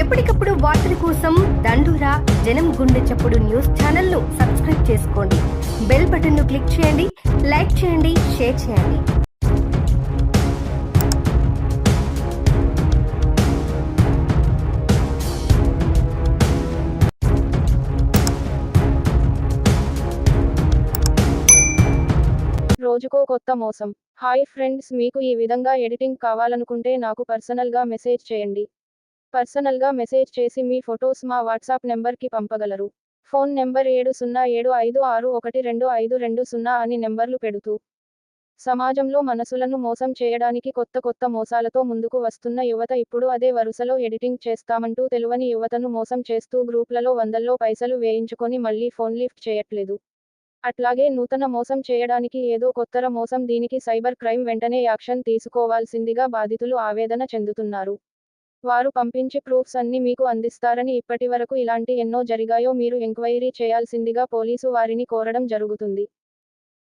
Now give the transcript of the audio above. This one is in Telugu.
ఎప్పటికప్పుడు వార్తల కోసం దండూరా జనం గుండె చప్పుడు న్యూస్ ఛానల్ను సబ్స్క్రైబ్ చేసుకోండి. బెల్ బటన్ను క్లిక్ చేయండి లైక్ చేయండి షేర్ చేయండి. రోజుకో కొత్త మోసం. హాయ్ ఫ్రెండ్స్ మీకు ఈ విధంగా ఎడిటింగ్ కావాలనుకుంటే నాకు పర్సనల్గా మెసేజ్ చేయండి. పర్సనల్గా మెసేజ్ చేసి మీ ఫొటోస్ మా వాట్సాప్ నెంబర్కి పంపగలరు. ఫోన్ నెంబర్ ఏడు సున్నా ఏడు ఐదు ఆరు ఒకటి రెండు ఐదు రెండు సున్నా అని నెంబర్లు పెడుతూ సమాజంలో మనసులను మోసం చేయడానికి కొత్త కొత్త మోసాలతో ముందుకు వస్తున్న యువత ఇప్పుడు అదే వరుసలో ఎడిటింగ్ చేస్తామంటూ తెలువని యువతను మోసం చేస్తూ గ్రూప్లలో వందల్లో పైసలు వేయించుకొని మళ్ళీ ఫోన్ లిఫ్ట్ చేయట్లేదు. అట్లాగే నూతన మోసం చేయడానికి ఏదో కొత్తర మోసం దీనికి సైబర్ క్రైమ్ వెంటనే యాక్షన్ తీసుకోవాల్సిందిగా బాధితులు ఆవేదన చెందుతున్నారు. వారు పంపించి ప్రూఫ్స్ అన్ని మీకు అందిస్తారని ఇప్పటివరకు ఇలాంటి ఎన్నో జరిగాయో మీరు ఎంక్వైరీ చేయాల్సిందిగా పోలీసు వారిని కోరడం జరుగుతుంది.